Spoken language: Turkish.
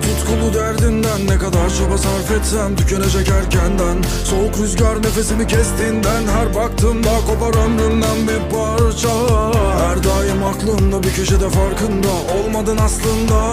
tutkulu derdinden Ne kadar çaba sarf etsem tükenecek erkenden. Soğuk rüzgar nefesimi kestiğinden Her baktığımda kopar ömrümden bir parça. Her daim aklımda bir köşede farkında Olmadın aslında